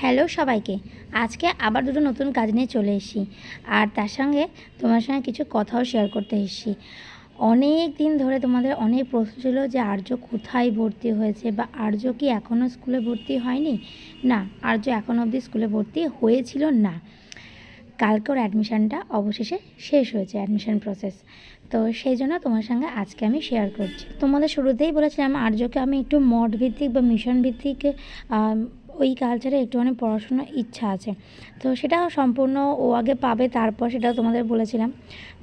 Hello সবাইকে। আজকে আবার দুটো নতুন কাজ নিয়ে চলে এসেছি। আর তার সঙ্গে তোমার সঙ্গে কিছু কথাও শেয়ার করতে এসেছি। অনেক দিন ধরে তোমাদের অনেক প্রশ্ন ছিল যে আর্য কোথায় ভর্তি হয়েছে বা আর্য কি এখনও স্কুলে ভর্তি হয়নি? না, আর্য এখন অবধি স্কুলে ভর্তি হয়েছিল না। কালকে ওর অ্যাডমিশানটা অবশেষে শেষ হয়েছে, অ্যাডমিশান প্রসেস তো সেই জন্য তোমার সঙ্গে আজকে আমি শেয়ার করছি। তোমাদের শুরুতেই বলেছিলাম আর্যকে আমি একটু মঠ ভিত্তিক বা মিশন ভিত্তিক ওই কালচারে একটুখানি পড়াশোনার ইচ্ছা আছে। তো সেটা সম্পূর্ণ ও আগে পাবে, তারপর সেটাও তোমাদের বলেছিলাম।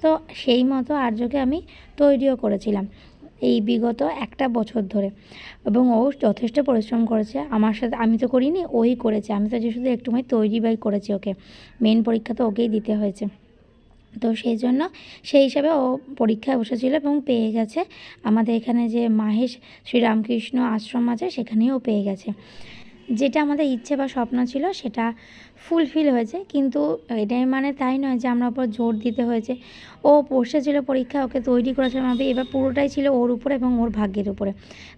তো সেই মতো আর্যকে আমি তৈরিও করেছিলাম এই বিগত একটা বছর ধরে। এবং ও যথেষ্ট পরিশ্রম করেছে, আমার সাথে, আমি তো করিনি, ওই করেছে। আমি তো যে শুধু একটুখানি তৈরি বাই করেছি ওকে। মেন পরীক্ষা তো ওকেই দিতে হয়েছে। তো সেই জন্য সেই হিসাবে ও পরীক্ষায় বসেছিল এবং পেয়ে গেছে। আমাদের এখানে যে মাহেশ শ্রীরামকৃষ্ণ আশ্রম আছে সেখানেও ও পেয়ে গেছে। যেটা আমাদের ইচ্ছে বা স্বপ্ন ছিল সেটা ফুলফিল হয়েছে। কিন্তু এটাই মানে তাই নয় যে আমরা ওপর জোর দিতে হয়েছে। ও বসেছিল পরীক্ষা ওকে তৈরি করেছিলাম আমি এবার পুরোটাই ছিল ওর উপরে এবং ওর ভাগ্যের উপরে।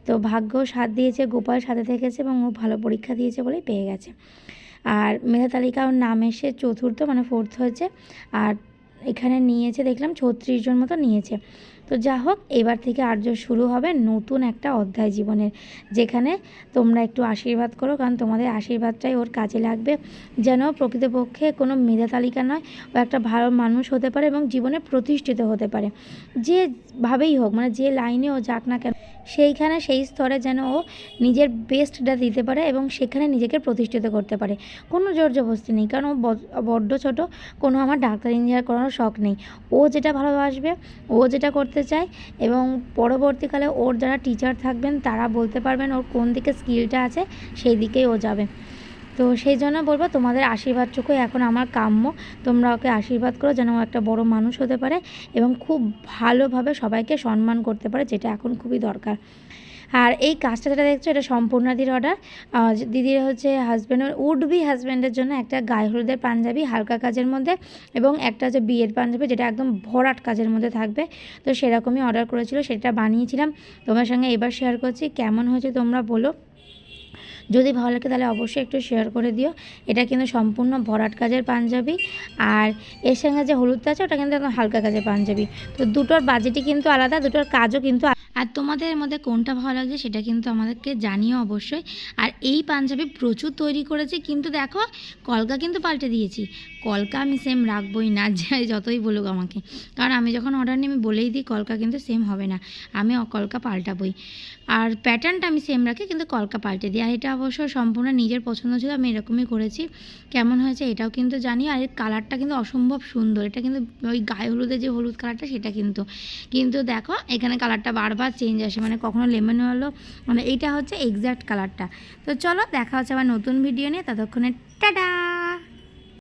তো ভাগ্য সাথ দিয়েছে, গোপাল সাথে থেকেছে এবং ও ভালো পরীক্ষা দিয়েছে বলেই পেয়ে গেছে। আর মেধা তালিকা ওর নাম এসে চতুর্থ মানে ফোর্থ হয়েছে। আর এখানে নিয়েছে, দেখলাম ছত্রিশ জন মতো নিয়েছে। তো যা হোক, এবার থেকে আর্য শুরু হবে নতুন একটা অধ্যায় জীবনের, যেখানে তোমরা একটু আশীর্বাদ করো, কারণ তোমাদের আশীর্বাদটাই ওর কাজে লাগবে। যেন প্রকৃতপক্ষে কোনো মেধা তালিকা নয় ও একটা ভালো মানুষ হতে পারে এবং জীবনে প্রতিষ্ঠিত হতে পারে। যেভাবেই হোক মানে যে লাইনে ও যাক না কেন সেইখানে সেই স্তরে যেন ও নিজের বেস্টটা দিতে পারে এবং সেখানে নিজেকে প্রতিষ্ঠিত করতে পারে। কোনো জোর জবস্তি নেই, কারণ ও বড্ড ছোটো, কোনো আমার ডাক্তার ইঞ্জিনিয়ার করানোর শখ নেই। ও যেটা ভালোবাসবে, ও যেটা করতে চায় এবং পরবর্তীকালে ওর যারা টিচার থাকবেন, তারা বলতে পারবেন ওর কোন দিকে স্কিলটা আছে, সেই দিকেই ও যাবে। তো সেই জন্য বলব তোমাদের আশীর্বাদটুকুই এখন আমার কাম্য। তোমরা ওকে আশীর্বাদ করো যেন ও একটা বড় মানুষ হতে পারে এবং খুব ভালোভাবে সবাইকে সম্মান করতে পারে, যেটা এখন খুবই দরকার। আর এই কাজটা যেটা দেখছ, এটা সম্পূর্ণাদির অর্ডার দিদির হচ্ছে হাজব্যান্ডের উড বি হাজব্যান্ডের জন্য একটা গায়ে হলুদের পাঞ্জাবি, হালকা কাজের মধ্যে এবং একটা হচ্ছে বিয়ের পাঞ্জাবি, যেটা একদম ভরাট কাজের মধ্যে থাকবে। তো সেরকমই অর্ডার করেছিল, সেটা বানিয়েছিলাম। তোমার সঙ্গে এবার শেয়ার করছি, কেমন হয়েছে তোমরা বলো। যদি ভালো লাগে তাহলে অবশ্যই একটু শেয়ার করে দিও। এটা কিন্তু সম্পূর্ণ ভরাট কাজের পাঞ্জাবি। আর এর সঙ্গে যে হলুদটা আছে, ওটা কিন্তু একদম হালকা কাজের পাঞ্জাবি। তো দুটোর বাজেটই কিন্তু আলাদা, দুটোর কাজও কিন্তু আর তোমাদের মধ্যে কোনটা ভালো লাগছে সেটা কিন্তু আমাদেরকে জানিও অবশ্যই। আর এই পাঞ্জাবি প্রচুর তৈরি করেছি, কিন্তু দেখো, কলকা কিন্তু পাল্টে দিয়েছি। কলকা আমি সেম রাখবোই না, যাই যতই বলুক আমাকে। কারণ আমি যখন অর্ডার নিই, আমি বলেই দিই, কলকা কিন্তু সেম হবে না। আমি কলকা পাল্টাবই। আর প্যাটার্নটা আমি সেম রাখি, কিন্তু কলকা পাল্টে দিই। আর এটা অবশ্য সম্পূর্ণ নিজের পছন্দ ছিল, আমি এরকমই করেছি। কেমন হয়েছে এটাও কিন্তু জানি, আর এর কালারটা কিন্তু অসম্ভব সুন্দর। এটা কিন্তু ওই গায়ে হলুদের যে হলুদ কালারটা সেটা কিন্তু। কিন্তু দেখো, এখানে কালারটা বারবার চেঞ্জ আসে মানে কখনো লেমন হলো মানে এইটা হচ্ছে এক্স্যাক্ট কালারটা। তো চলো, দেখা হচ্ছে আবার নতুন ভিডিও নিয়ে, ততক্ষণে টাটা!